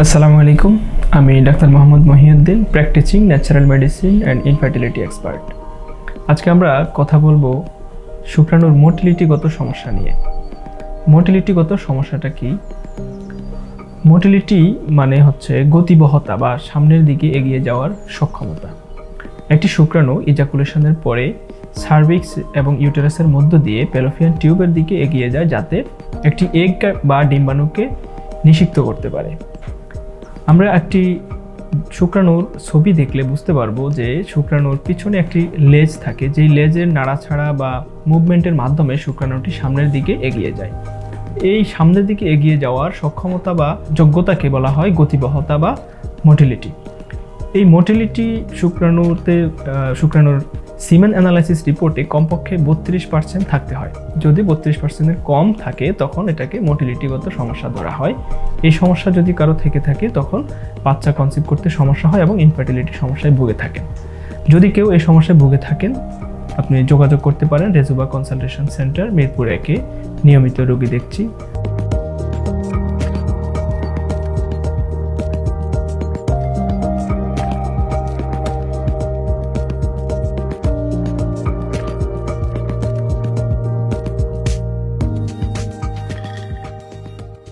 আসসালামু আলাইকুম। আমি doctor Mohammad Mohiuddin practising natural medicine and infertility expert আজকে আমরা কথা বলব শুক্রাণুর মোটিলিটিগত সমস্যা নিয়ে। মোটিলিটিগত সমস্যাটা কি? মোটিলিটি মানে হচ্ছে গতিবহতা বা সামনের দিকে এগিয়ে যাওয়ার সক্ষমতা। একটি শুক্রাণু ইজাকুলেশনের পরে সার্ভিক্স এবং ইউটেরাসের মধ্য দিয়ে পেলোফিয়ান টিউবের দিকে এগিয়ে যায় যাতে একটি এগ বা ডিম্বাণুকে নিষিক্ত করতে পারে। আমরা একটি শুক্রাণুর ছবি দেখলে বুঝতে পারব যে শুক্রাণুর পিছনে একটি লেজ থাকে, যেই লেজের নাড়াছাড়া বা মুভমেন্টের মাধ্যমে শুক্রাণুটি সামনের দিকে এগিয়ে যায়। এই সামনের দিকে এগিয়ে যাওয়ার সক্ষমতা বা যোগ্যতাকে বলা হয় গতিবহতা বা মোটিলিটি এই মোটিলিটি শুক্রাণুতে শুক্রাণুর সিমেন অ্যানালাইসিস রিপোর্টে কমপক্ষে বত্রিশ পার্সেন্ট থাকতে হয়। যদি বত্রিশ পার্সেন্টের কম থাকে, তখন এটাকে মোটিলিটিগত সমস্যা ধরা হয়। এই সমস্যা যদি কারও থেকে থাকে, তখন বাচ্চা কনসিভ করতে সমস্যা হয় এবং ইনফার্টিলিটি সমস্যায় ভুগে থাকেন। যদি কেউ এই সমস্যায় ভুগে থাকেন, আপনি যোগাযোগ করতে পারেন রেজুবা কনসালটেশন সেন্টার, মিরপুর একে নিয়মিত রোগী দেখছি।